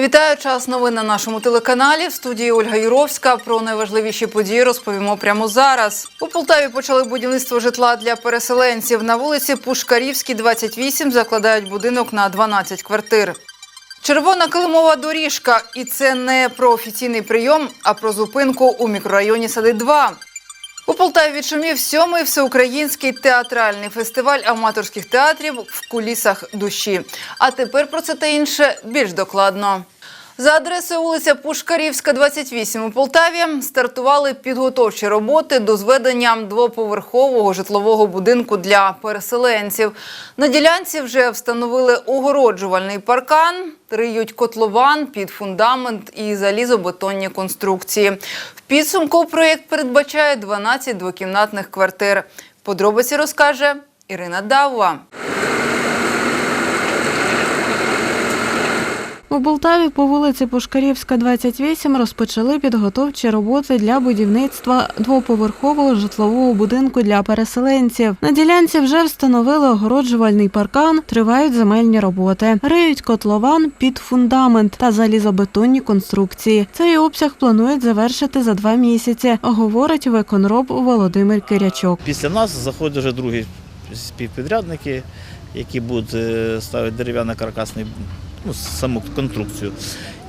Вітаю час новин на нашому телеканалі. В студії Ольга Юровська. Про найважливіші події розповімо прямо зараз. У Полтаві почали будівництво житла для переселенців. На вулиці Пушкарівській, 28, закладають будинок на 12 квартир. Червона килимова доріжка, і це не про офіційний прийом, а про зупинку у мікрорайоні Сади 2 у Полтаві відшумів сьомий всеукраїнський театральний фестиваль аматорських театрів в кулісах душі. А тепер про це та інше більш докладно. За адресою вулиця Пушкарівська, 28 у Полтаві стартували підготовчі роботи до зведення двоповерхового житлового будинку для переселенців. На ділянці вже встановили огороджувальний паркан, риють котлован під фундамент і залізобетонні конструкції. В підсумку проєкт передбачає 12 двокімнатних квартир. Подробиці розкаже Ірина Давва. У Полтаві по вулиці Пушкарівська, 28 розпочали підготовчі роботи для будівництва двоповерхового житлового будинку для переселенців. На ділянці вже встановили огороджувальний паркан, тривають земельні роботи, риють котлован під фундамент та залізобетонні конструкції. Цей обсяг планують завершити за два місяці, говорить виконроб Володимир Кирячок. Після нас заходять вже другі співпідрядники, які будуть е, ставити дерев'яний каркасний, ну, саму конструкцію.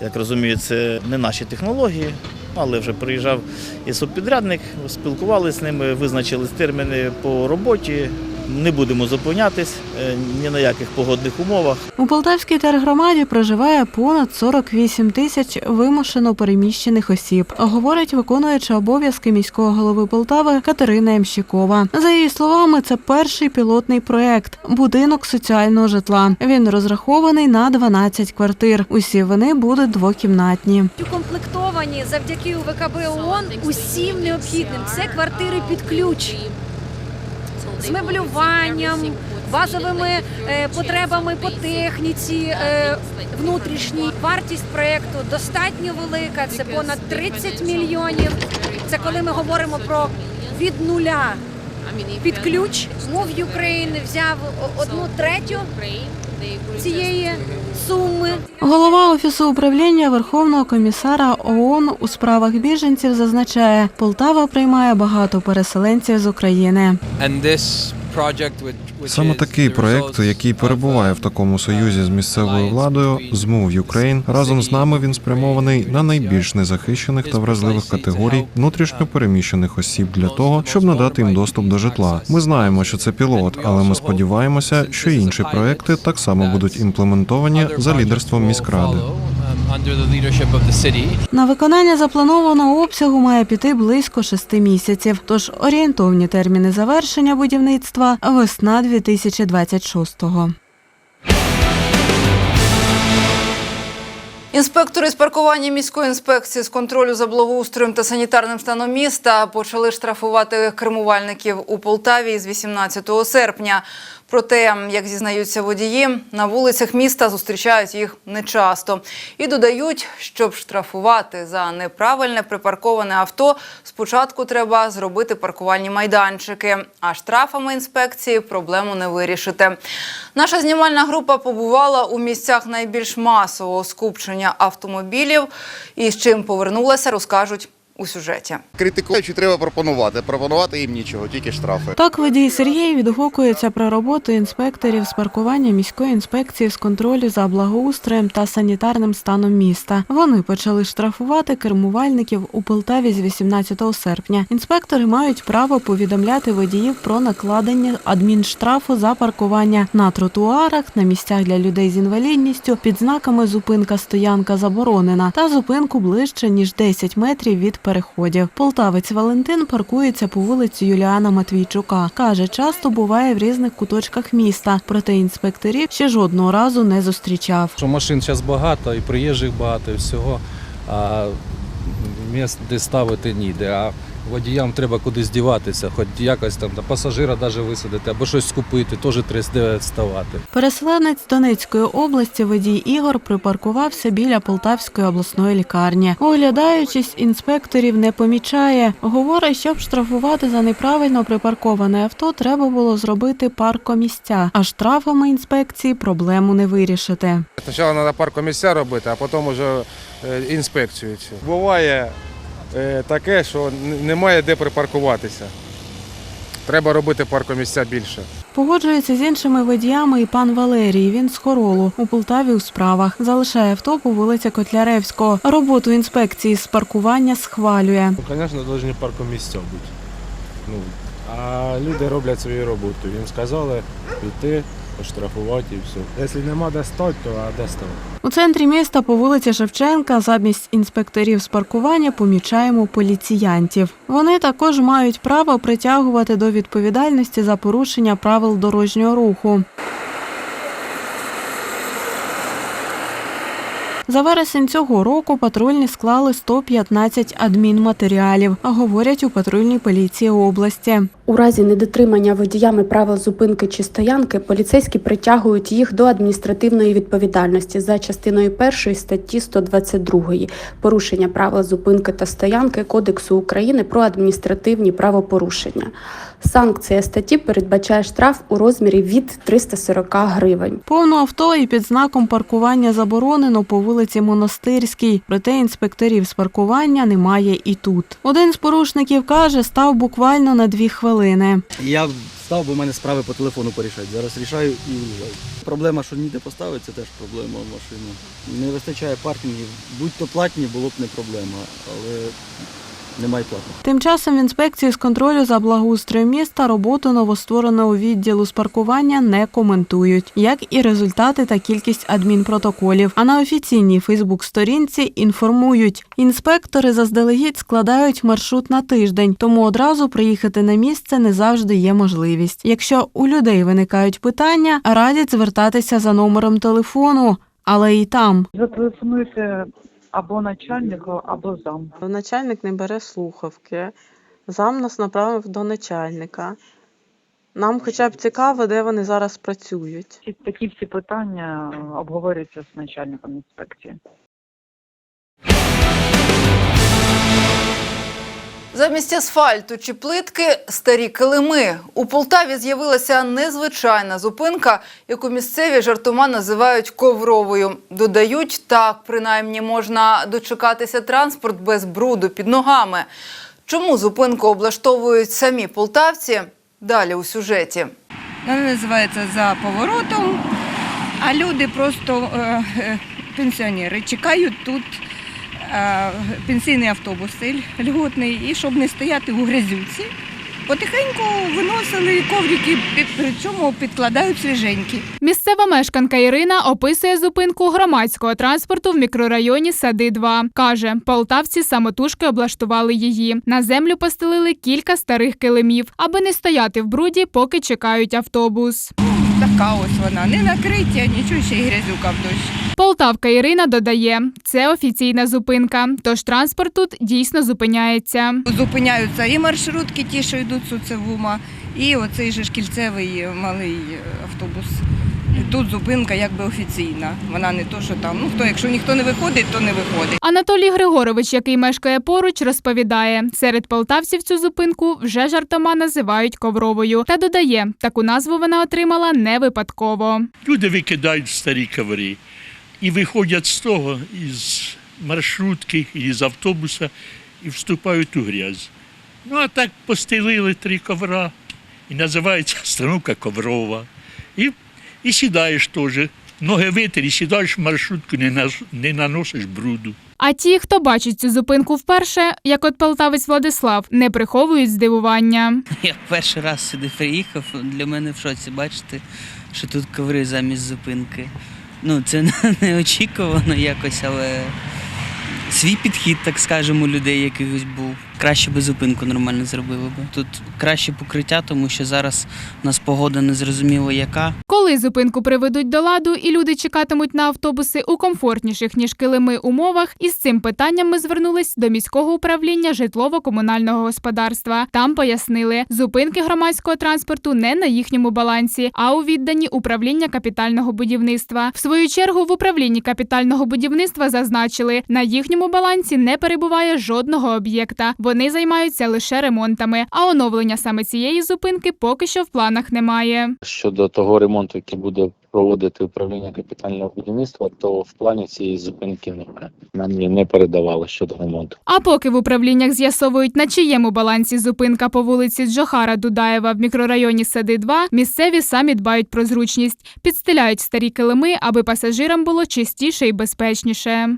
Як розумію, це не наші технології, але вже приїжджав і субпідрядник, спілкувалися з ними, визначили терміни по роботі. Не будемо зупинятись е, ні на яких погодних умовах. У Полтавській тергромаді проживає понад 48 тисяч вимушено переміщених осіб, говорить виконуюча обов'язки міського голови Полтави Катерина Ямщикова. За її словами, це перший пілотний проект будинок соціального житла. Він розрахований на 12 квартир. Усі вони будуть двокімнатні. укомплектовані завдяки УВКБ ООН усім необхідним. Це квартири під ключ з меблюванням, базовими е, потребами по техніці е, внутрішній. Вартість проєкту достатньо велика. Це понад 30 мільйонів. Це коли ми говоримо про від нуля під ключ. мов України взяв одну третю цієї суми. Голова офісу управління Верховного комісара ООН у справах біженців зазначає, Полтава приймає багато переселенців з України. And this Саме такий проект, який перебуває uh, в такому союзі з місцевою владою, з Move Ukraine, разом з нами він спрямований на найбільш незахищених та вразливих категорій внутрішньо переміщених осіб для того, щоб надати їм доступ до житла. Ми знаємо, що це пілот, але ми сподіваємося, що інші проекти так само будуть імплементовані за лідерством міськради. На виконання запланованого обсягу має піти близько шести місяців. Тож орієнтовні терміни завершення будівництва весна 2026-го. Інспектори з паркування міської інспекції з контролю за благоустроєм та санітарним станом міста почали штрафувати кермувальників у Полтаві з 18 серпня. Проте, як зізнаються водії, на вулицях міста зустрічають їх нечасто і додають, щоб штрафувати за неправильне припарковане авто, спочатку треба зробити паркувальні майданчики. А штрафами інспекції проблему не вирішити. Наша знімальна група побувала у місцях найбільш масового скупчення автомобілів і з чим повернулася, розкажуть у сюжеті. Критикуючи треба пропонувати. Пропонувати їм нічого, тільки штрафи. Так водій Сергій відгукується про роботу інспекторів з паркування міської інспекції з контролю за благоустроєм та санітарним станом міста. Вони почали штрафувати кермувальників у Полтаві з 18 серпня. Інспектори мають право повідомляти водіїв про накладення адмінштрафу за паркування на тротуарах, на місцях для людей з інвалідністю, під знаками зупинка стоянка заборонена та зупинку ближче ніж 10 метрів від переходів. Полтавець Валентин паркується по вулиці Юліана Матвійчука. Каже, часто буває в різних куточках міста, проте інспекторів ще жодного разу не зустрічав. Що машин зараз багато, і приїжджих багато, і всього, а місць де ставити ніде. А Водіям треба кудись діватися, хоч якось там до пасажира навіть висадити або щось скупити, теж треба де ставати. Переселенець Донецької області водій Ігор припаркувався біля Полтавської обласної лікарні. Оглядаючись, інспекторів не помічає. Говорить, щоб штрафувати за неправильно припарковане авто, треба було зробити паркомісця, а штрафами інспекції проблему не вирішити. Спочатку треба паркомісця робити, а потім вже е, інспекцію. Буває таке, що немає де припаркуватися. Треба робити паркомісця більше. Погоджується з іншими водіями і пан Валерій. Він з Хоролу у Полтаві у справах. Залишає авто по вулиці Котляревського. Роботу інспекції з паркування схвалює. Ну, звісно, повинні паркомісця бути. Ну, а люди роблять свою роботу. Їм сказали піти, поштрафувати і все. Якщо нема де стати, то а де стати? У центрі міста по вулиці Шевченка замість інспекторів з паркування помічаємо поліціянтів. Вони також мають право притягувати до відповідальності за порушення правил дорожнього руху. За вересень цього року патрульні склали 115 адмінматеріалів, говорять у патрульній поліції області. У разі недотримання водіями правил зупинки чи стоянки поліцейські притягують їх до адміністративної відповідальності за частиною першої статті 122 порушення правил зупинки та стоянки Кодексу України про адміністративні правопорушення. Санкція статті передбачає штраф у розмірі від 340 гривень. Повно авто і під знаком паркування заборонено по вулиці Монастирській. Проте інспекторів з паркування немає і тут. Один з порушників каже, став буквально на дві хвилини. Я став, бо в мене справи по телефону порішати. Зараз рішаю і уїжджаю. Проблема, що ніде поставити, це теж проблема в машину. Не вистачає паркінгів. Будь-то платні, було б не проблема, але немає платних. Тим часом в інспекції з контролю за благоустроєм міста роботу новоствореного відділу з паркування не коментують, як і результати та кількість адмінпротоколів. А на офіційній Фейсбук-сторінці інформують, інспектори заздалегідь складають маршрут на тиждень, тому одразу приїхати на місце не завжди є можливість. Якщо у людей виникають питання, радять звертатися за номером телефону, але і там. Зателефонуйте або начальнику, або зам. Начальник не бере слухавки. Зам нас направив до начальника. Нам хоча б цікаво, де вони зараз працюють. Ці- Такі всі питання обговорюються з начальником інспекції. Замість асфальту чи плитки старі килими. У Полтаві з'явилася незвичайна зупинка, яку місцеві жартома називають ковровою. Додають, так принаймні можна дочекатися транспорт без бруду під ногами. Чому зупинку облаштовують самі полтавці? Далі у сюжеті. Вона називається за поворотом, а люди просто е, е, пенсіонери чекають тут пенсійний автобус льготний, і щоб не стояти у грязюці, потихеньку виносили коврики, причому підкладають свіженькі. Місцева мешканка Ірина описує зупинку громадського транспорту в мікрорайоні Сади 2. Каже, полтавці самотужки облаштували її. На землю постелили кілька старих килимів, аби не стояти в бруді, поки чекають автобус. Така ось вона, не накриття, нічого ще й грязюка в дощ. Полтавка Ірина додає, це офіційна зупинка, тож транспорт тут дійсно зупиняється. Зупиняються і маршрутки, ті, що йдуть соцевума, і оцей же шкільцевий малий автобус. Тут зупинка якби офіційна. Вона не то, що там. Ну хто, якщо ніхто не виходить, то не виходить. Анатолій Григорович, який мешкає поруч, розповідає, серед полтавців цю зупинку вже жартома називають ковровою. Та додає, таку назву вона отримала не випадково. Люди викидають старі коври і виходять з того, із маршрутки, із автобуса і вступають у грязь. Ну а так постелили три ковра і називається остановка коврова. І, і сідаєш теж. Ноги витері, сідаєш в маршрутку, не, наш- не наносиш бруду. А ті, хто бачить цю зупинку вперше, як от полтавець Владислав, не приховують здивування. Я перший раз сюди приїхав, для мене в шоці бачити, що тут коври замість зупинки. Ну, це неочікувано якось, але свій підхід, так скажемо, у людей якихось був. Краще би зупинку нормально зробили би. Тут краще покриття, тому що зараз у нас погода незрозуміло яка. Коли зупинку приведуть до ладу і люди чекатимуть на автобуси у комфортніших ніж килими умовах, із цим питанням ми звернулись до міського управління житлово-комунального господарства. Там пояснили, зупинки громадського транспорту не на їхньому балансі, а у відданні управління капітального будівництва. В свою чергу в управлінні капітального будівництва зазначили, на їхньому балансі не перебуває жодного об'єкта. Вони займаються лише ремонтами. А оновлення саме цієї зупинки поки що в планах немає. Щодо того ремонту, який буде проводити управління капітального будівництва, то в плані цієї зупинки немає. Нам її не передавали щодо ремонту. А поки в управліннях з'ясовують, на чиєму балансі зупинка по вулиці Джохара Дудаєва в мікрорайоні Сади 2, місцеві самі дбають про зручність, підстеляють старі килими, аби пасажирам було чистіше і безпечніше.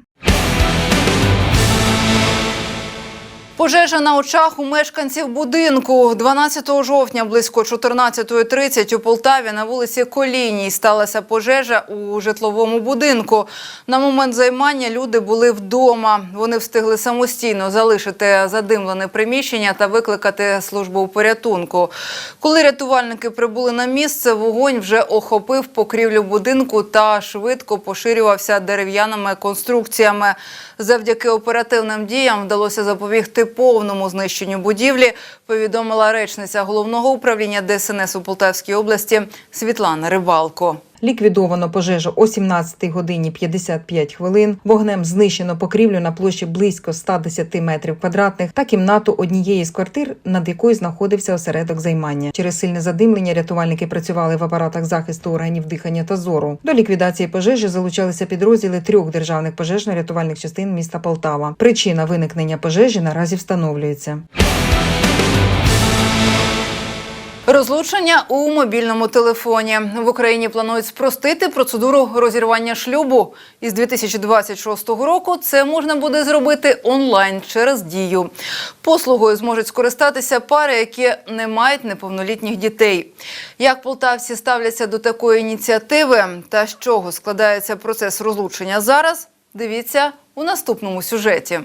Пожежа на очах у мешканців будинку 12 жовтня близько 14.30 у Полтаві на вулиці Коліній сталася пожежа у житловому будинку. На момент займання люди були вдома. Вони встигли самостійно залишити задимлене приміщення та викликати службу порятунку. Коли рятувальники прибули на місце, вогонь вже охопив покрівлю будинку та швидко поширювався дерев'яними конструкціями. Завдяки оперативним діям вдалося запобігти повному знищенню будівлі, повідомила речниця головного управління ДСНС у Полтавській області Світлана Рибалко. Ліквідовано пожежу о 17 годині 55 хвилин. Вогнем знищено покрівлю на площі близько 110 метрів квадратних та кімнату однієї з квартир, над якою знаходився осередок займання. Через сильне задимлення рятувальники працювали в апаратах захисту органів дихання та зору. До ліквідації пожежі залучалися підрозділи трьох державних пожежно-рятувальних частин міста Полтава. Причина виникнення пожежі наразі встановлюється. Розлучення у мобільному телефоні в Україні планують спростити процедуру розірвання шлюбу. Із 2026 року це можна буде зробити онлайн через дію. Послугою зможуть скористатися пари, які не мають неповнолітніх дітей. Як полтавці ставляться до такої ініціативи та з чого складається процес розлучення зараз? Дивіться у наступному сюжеті.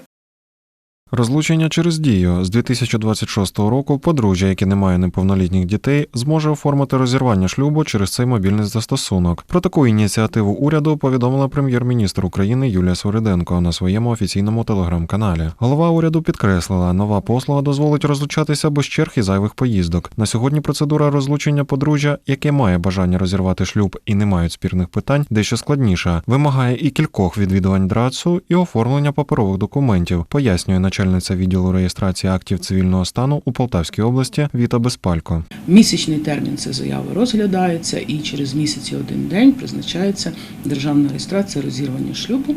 Розлучення через дію з 2026 року подружжя, яке не має неповнолітніх дітей, зможе оформити розірвання шлюбу через цей мобільний застосунок. Про таку ініціативу уряду повідомила прем'єр-міністр України Юлія Свириденко на своєму офіційному телеграм-каналі. Голова уряду підкреслила, нова послуга дозволить розлучатися без черг і зайвих поїздок. На сьогодні процедура розлучення подружжя, яке має бажання розірвати шлюб і не мають спірних питань, дещо складніша, вимагає і кількох відвідувань драцу, і оформлення паперових документів, пояснює начальниця відділу реєстрації актів цивільного стану у Полтавській області Віта Безпалько. Місячний термін цієї заяви розглядається і через місяць і один день призначається державна реєстрація розірвання шлюбу.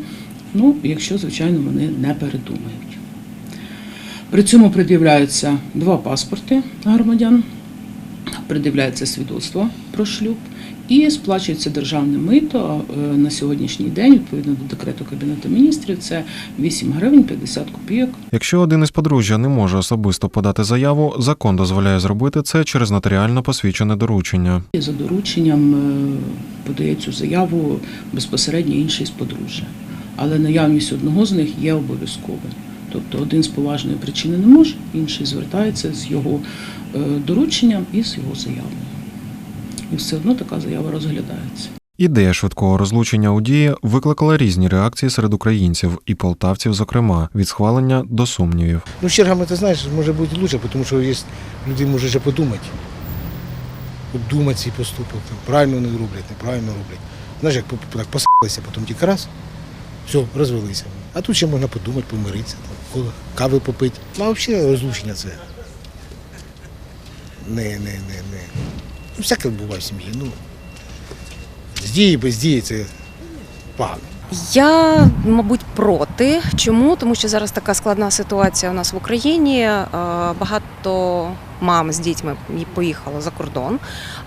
Ну, якщо, звичайно, вони не передумають. При цьому пред'являються два паспорти громадян, пред'являється свідоцтво про шлюб і сплачується державне мито е, на сьогоднішній день, відповідно до декрету Кабінету міністрів, це 8 гривень 50 копійок Якщо один із подружжя не може особисто подати заяву, закон дозволяє зробити це через нотаріально посвідчене доручення. За дорученням е, подає цю заяву безпосередньо інший з подружжя. Але наявність одного з них є обов'язковою. Тобто один з поважної причини не може, інший звертається з його е, дорученням і з його заявою. І все одно така заява розглядається. Ідея швидкого розлучення у дії викликала різні реакції серед українців і полтавців, зокрема, від схвалення до сумнівів. Ну, з чергами, ти знаєш, може бути краще, тому що є люди можуть вже подумати. От думати свій поступок, правильно вони роблять, неправильно роблять. Знаєш, як так посилися, потім тільки раз, все, розвелися. А тут ще можна подумати, помиритися, там, кави попити. Ну, а взагалі розлучення це. Не, не, не, не. Ну, всяке буває в сім'ї. Ну, з дії, це погано. Я, мабуть, проти. Чому? Тому що зараз така складна ситуація у нас в Україні. Е, Багато мам з дітьми поїхало за кордон,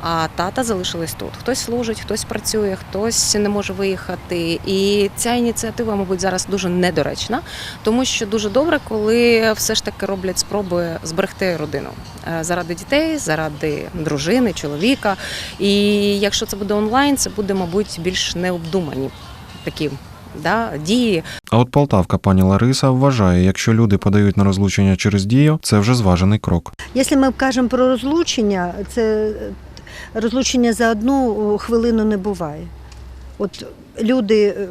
а тата залишились тут. Хтось служить, хтось працює, хтось не може виїхати. І ця ініціатива, мабуть, зараз дуже недоречна, тому що дуже добре, коли все ж таки роблять спроби зберегти родину Е, заради дітей, заради дружини, чоловіка. І якщо це буде онлайн, це буде, мабуть, більш необдумані такі да, дії. А от Полтавка пані Лариса вважає, якщо люди подають на розлучення через дію, це вже зважений крок. Якщо ми кажемо про розлучення, це розлучення за одну хвилину не буває. От люди е,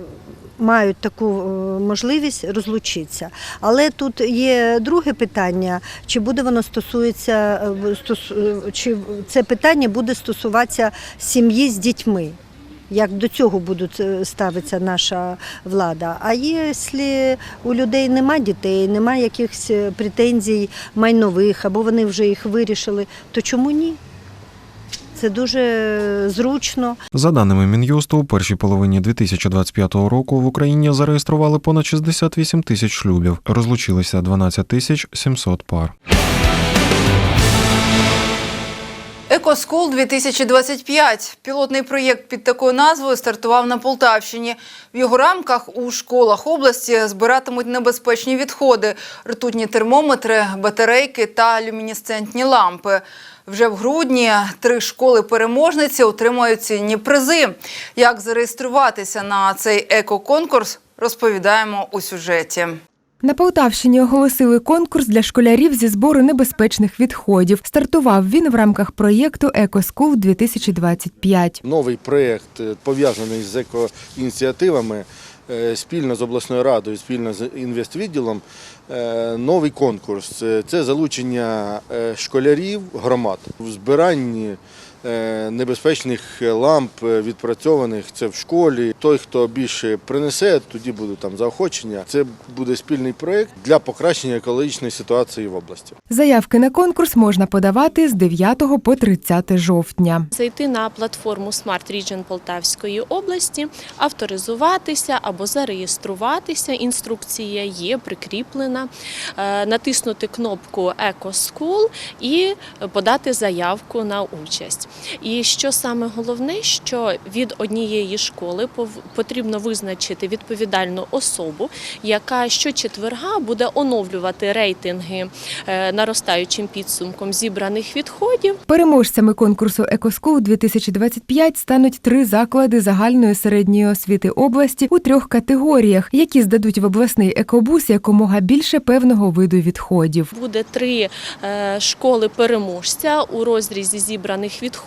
мають таку е, можливість розлучитися. Але тут є друге питання: чи буде воно стосується, е, е, чи це питання буде стосуватися сім'ї з дітьми. Як до цього буде ставитися наша влада. А якщо у людей нема дітей, немає якихось е, претензій майнових, або вони вже їх вирішили, то чому ні? Це дуже зручно. За даними Мін'юсту, у першій половині 2025 року в Україні зареєстрували понад 68 тисяч шлюбів, розлучилися 12 тисяч 700 пар. Екоскул 2025 Пілотний проєкт під такою назвою стартував на Полтавщині. В його рамках у школах області збиратимуть небезпечні відходи, ртутні термометри, батарейки та люмінесцентні лампи. Вже в грудні три школи-переможниці отримають цінні призи. Як зареєструватися на цей екоконкурс, розповідаємо у сюжеті. На Полтавщині оголосили конкурс для школярів зі збору небезпечних відходів. Стартував він в рамках проєкту «Екоскул 2025». Новий проєкт е, пов'язаний з екоініціативами е, спільно з обласною радою, спільно з інвествідділом. е, Новий конкурс це залучення школярів громад в збиранні небезпечних ламп е, відпрацьованих. Це в школі. Той, хто більше принесе, тоді буде там заохочення. Це буде спільний проєкт для покращення екологічної ситуації в області. Заявки на конкурс можна подавати з 9 по 30 жовтня. Зайти на платформу Smart Region Полтавської області, авторизуватися або зареєструватися. Інструкція є прикріплена, е, натиснути кнопку EcoSchool і подати заявку на участь. І що саме головне, що від однієї школи потрібно визначити відповідальну особу, яка щочетверга буде оновлювати рейтинги е, наростаючим підсумком зібраних відходів. Переможцями конкурсу «Екоскул 2025» стануть три заклади загальної середньої освіти області у трьох категоріях, які здадуть в обласний екобус якомога більше певного виду відходів. Буде три е, школи переможця у розрізі зібраних відходів.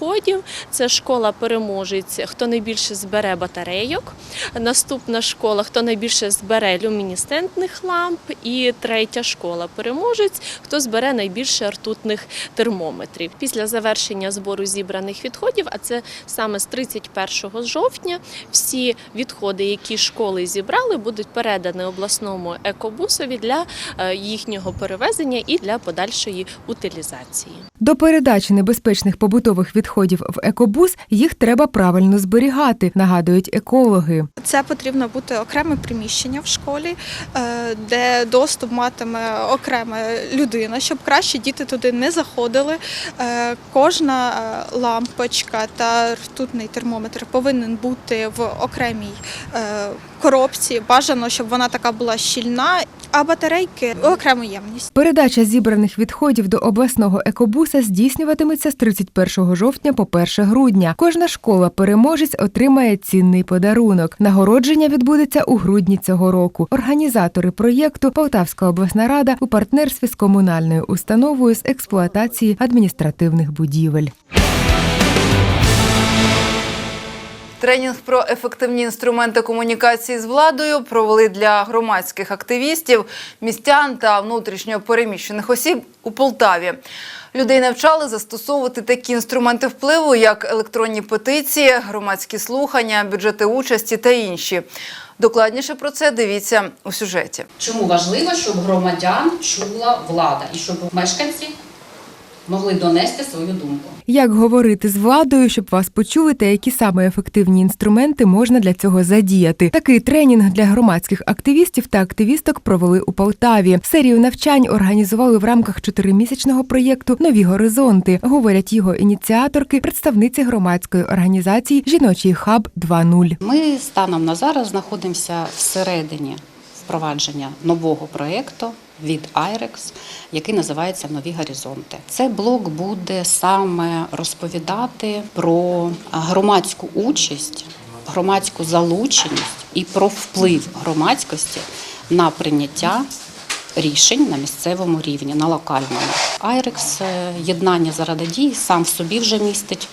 Це школа переможець, хто найбільше збере батарейок. Наступна школа, хто найбільше збере люмінесцентних ламп. І третя школа переможець, хто збере найбільше ртутних термометрів. Після завершення збору зібраних відходів, а це саме з 31 жовтня, всі відходи, які школи зібрали, будуть передані обласному екобусові для е, їхнього перевезення і для подальшої утилізації. До передачі небезпечних побутових відходів в екобус їх треба правильно зберігати, нагадують екологи. Це потрібно бути окреме приміщення в школі, е, де доступ матиме окрема людина, щоб краще діти туди не заходили. Е, Кожна е, лампочка та ртутний термометр повинен бути в окремій коробці. Бажано, щоб вона така була щільна, а батарейки окрему ємність. Передача зібраних відходів до обласного екобуса здійснюватиметься з 31 жовтня по 1 грудня. Кожна школа-переможець отримає цінний подарунок. Нагородження відбудеться у грудні цього року. Організатори проєкту Полтавська обласна рада у партнерстві з комунальною установою з експлуатації адміністративних будівель. Тренінг про ефективні інструменти комунікації з владою провели для громадських активістів, містян та внутрішньо переміщених осіб у Полтаві. Людей навчали застосовувати такі інструменти впливу, як електронні петиції, громадські слухання, бюджети участі та інші. Докладніше про це дивіться у сюжеті. Чому важливо, щоб громадян чула влада і щоб мешканці могли донести свою думку? Як говорити з владою, щоб вас почули, та які саме ефективні інструменти можна для цього задіяти? Такий тренінг для громадських активістів та активісток провели у Полтаві. Серію навчань організували в рамках чотиримісячного проєкту Нові горизонти. Говорять його ініціаторки, представниці громадської організації Жіночий хаб 2.0. Ми станом на зараз знаходимося всередині впровадження нового проєкту від IREX, який називається Нові горизонти. Цей блок буде саме розповідати про громадську участь, громадську залученість і про вплив громадськості на прийняття рішень на місцевому рівні, на локальному. Айрекс е, єднання заради дій сам в собі вже містить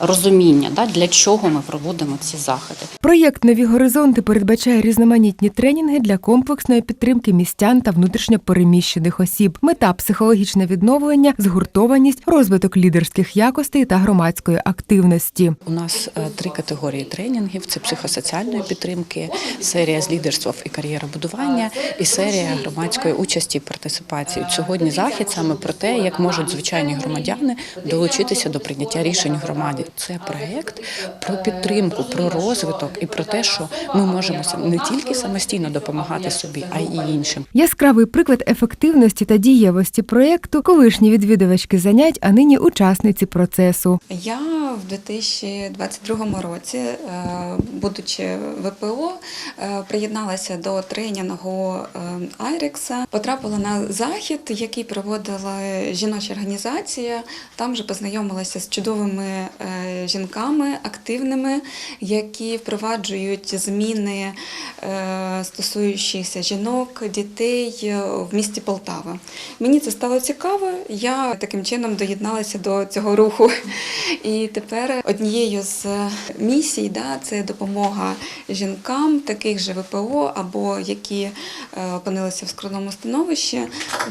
розуміння, да, для чого ми проводимо ці заходи. Проєкт Нові горизонти передбачає різноманітні тренінги для комплексної підтримки містян та внутрішньо переміщених осіб. Мета психологічне відновлення, згуртованість, розвиток лідерських якостей та громадської активності. У нас е, три категорії тренінгів: це психосоціальної підтримки, серія з лідерства і кар'єробудування і серія громадської участі і партисипації. Сьогодні захід саме про те, як можуть звичайні громадяни долучитися до прийняття рішень в громаді. Це проект про підтримку, про розвиток і про те, що ми можемо сам- не тільки самостійно допомагати собі, а й іншим. Яскравий приклад ефективності та дієвості проєкту колишні відвідувачки занять, а нині учасниці процесу. Я в 2022 році, е, будучи ВПО, е, приєдналася до тренінгу е, Айрекса. Потрапила на захід, який проводила жіноча організація. Там же познайомилася з чудовими жінками, активними, які впроваджують зміни е, стосуючіся жінок, дітей е, в місті Полтава. Мені це стало цікаво. Я таким чином доєдналася до цього руху. І тепер однією з місій да, це допомога жінкам, таких же ВПО або які е, опинилися в скрутному становищі.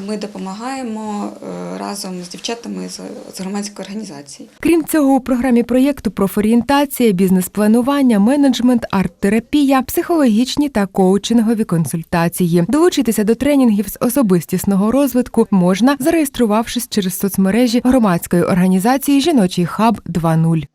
Ми допомагаємо е, разом з дівчатами з громадської організації. Крім цього, у програмі проєкту профорієнтація, бізнес-планування, менеджмент, арт-терапія, психологічні та коучингові консультації. Долучитися до тренінгів з особистісного розвитку можна, зареєструвавшись через соцмережі громадської організації Жіночий хаб 2.0.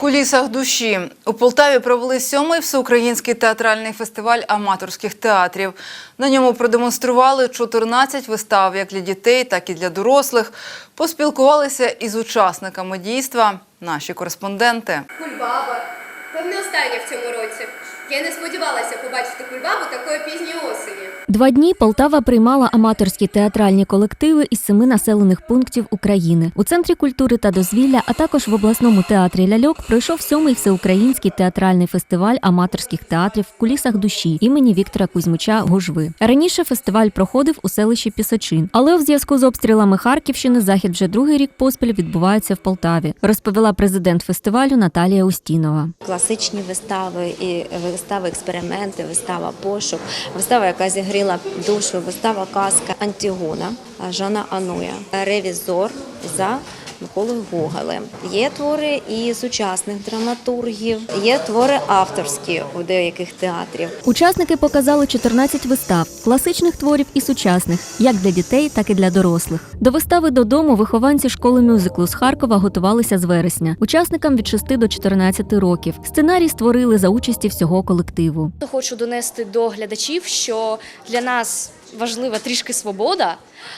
кулісах душі у Полтаві провели сьомий всеукраїнський театральний фестиваль аматорських театрів. На ньому продемонстрували 14 вистав як для дітей, так і для дорослих. Поспілкувалися із учасниками дійства наші кореспонденти. Кульбаба. Певне остання в цьому році. Я не сподівалася побачити кульбабу такої пізньої осені. Два дні Полтава приймала аматорські театральні колективи із семи населених пунктів України. У центрі культури та дозвілля, а також в обласному театрі ляльок пройшов сьомий всеукраїнський театральний фестиваль аматорських театрів в кулісах душі імені Віктора Кузьмича Гужви. Раніше фестиваль проходив у селищі Пісочин, але у зв'язку з обстрілами Харківщини захід вже другий рік поспіль відбувається в Полтаві. Розповіла президент фестивалю Наталія Устінова. класичні вистави, і вистави експерименти, вистава пошук, вистава, яка зігріла душу, вистава казка Антігона Жана Ануя, ревізор за Миколою Гоголем. Є твори і сучасних драматургів, є твори авторські у деяких театрів. Учасники показали 14 вистав, класичних творів і сучасних, як для дітей, так і для дорослих. До вистави додому вихованці школи мюзиклу з Харкова готувалися з вересня. Учасникам від 6 до 14 років. Сценарій створили за участі всього колективу. Хочу донести до глядачів, що для нас важлива трішки свобода,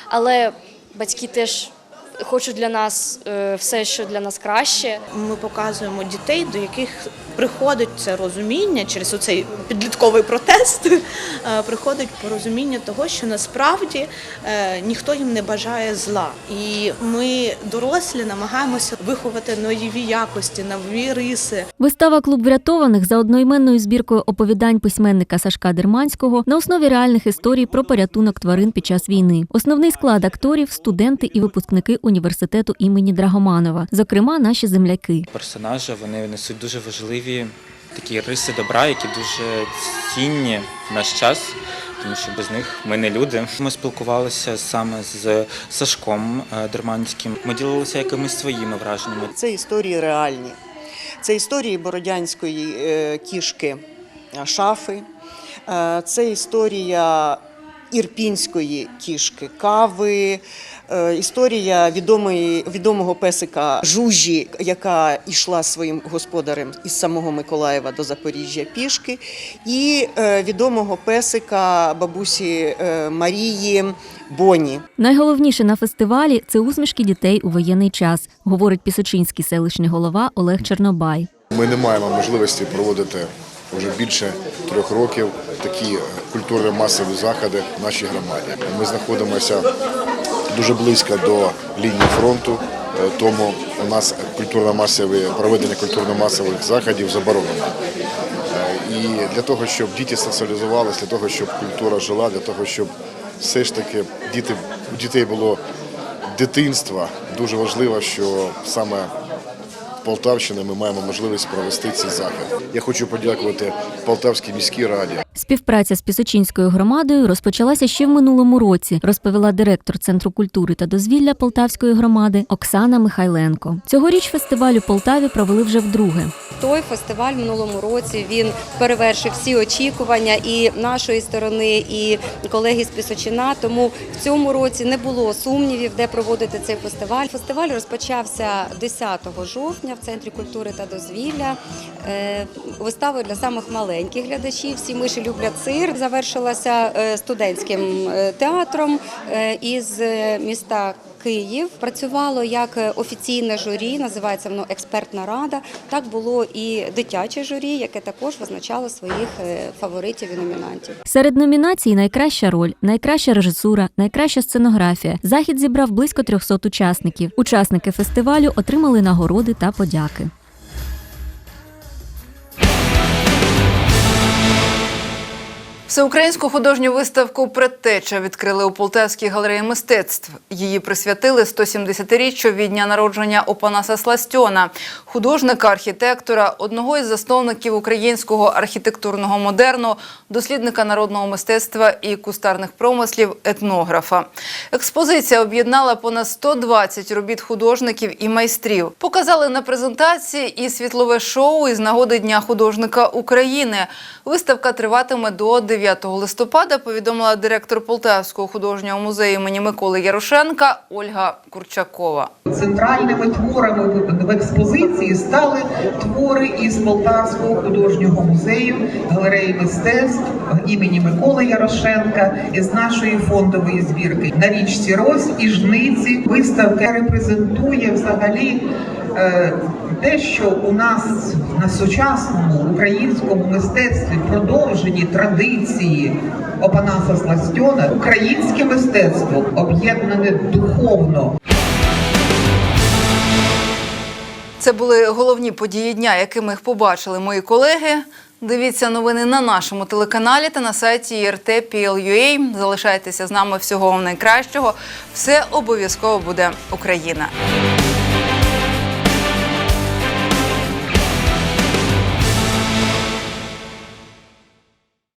але батьки теж хочуть для нас е, все, що для нас краще. Ми показуємо дітей, до яких приходить це розуміння через оцей підлітковий протест. е, Приходить порозуміння того, що насправді е, ніхто їм не бажає зла. І ми, дорослі, намагаємося виховати нові якості, нові риси. Вистава Клуб врятованих за одноіменною збіркою оповідань письменника Сашка Дерманського на основі реальних історій про порятунок тварин під час війни. Основний склад акторів студенти і випускники університету імені Драгоманова, зокрема, наші земляки. персонажі вони несуть дуже важливі такі риси добра, які дуже цінні в наш час, тому що без них ми не люди. Ми спілкувалися саме з Сашком е, Дерманським. Ми ділилися якимись своїми враженнями. Це історії реальні. Це історії бородянської е, кішки е, шафи, це історія ірпінської кішки кави, історія відомої, відомого песика Жужі, яка йшла своїм господарем із самого Миколаєва до Запоріжжя пішки, і е, відомого песика бабусі е, Марії Боні. Найголовніше на фестивалі це усмішки дітей у воєнний час, говорить пісочинський селищний голова Олег Чорнобай. Ми не маємо можливості проводити вже більше трьох років такі культурно масові заходи в нашій громаді. Ми знаходимося дуже близько до лінії фронту. Е, Тому у нас культурно-масові проведення культурно-масових заходів заборонено. Е, І для того, щоб діти соціалізувалися, для того, щоб культура жила, для того, щоб все ж таки діти, у дітей було дитинство, дуже важливо, що саме Полтавщини ми маємо можливість провести цей захід. Я хочу подякувати Полтавській міській раді. Співпраця з Пісочинською громадою розпочалася ще в минулому році, розповіла директор Центру культури та дозвілля Полтавської громади Оксана Михайленко. Цьогоріч фестиваль у Полтаві провели вже вдруге. Той фестиваль в минулому році він перевершив всі очікування і нашої сторони, і колеги з Пісочина. Тому в цьому році не було сумнівів, де проводити цей фестиваль. Фестиваль розпочався 10 жовтня в центрі культури та дозвілля. вистави для самих маленьких глядачів. Всі миші люблять цирк. Завершилася е, студентським е, театром е, із міста. Київ працювало як офіційне журі, називається воно експертна рада. Так було і дитяче журі, яке також визначало своїх е, фаворитів і номінантів. Серед номінацій найкраща роль, найкраща режисура, найкраща сценографія. Захід зібрав близько 300 учасників. Учасники фестивалю отримали нагороди та подяки. Всеукраїнську художню виставку Предтеча відкрили у Полтавській галереї мистецтв. Її присвятили 170-річчю від дня народження Опанаса Сластьона, художника, архітектора, одного із засновників українського архітектурного модерну, дослідника народного мистецтва і кустарних промислів, етнографа. Експозиція об'єднала понад 120 робіт художників і майстрів. Показали на презентації і світлове шоу із нагоди Дня художника України. Виставка триватиме до 9 листопада, повідомила директор Полтавського художнього музею імені Миколи Ярошенка Ольга Курчакова. Центральними творами в- в експозиції стали твори із Полтавського художнього музею, галереї мистецтв імені Миколи Ярошенка із нашої фондової збірки на річці Рось і Жниці. Виставка репрезентує взагалі. е, Те, що у нас на сучасному українському мистецтві продовжені традиції Опанаса Сластьона, українське мистецтво об'єднане духовно. Це були головні події дня, якими побачили мої колеги. Дивіться новини на нашому телеканалі та на сайті IRT.PL.UA. Залишайтеся з нами всього найкращого. Все обов'язково буде Україна.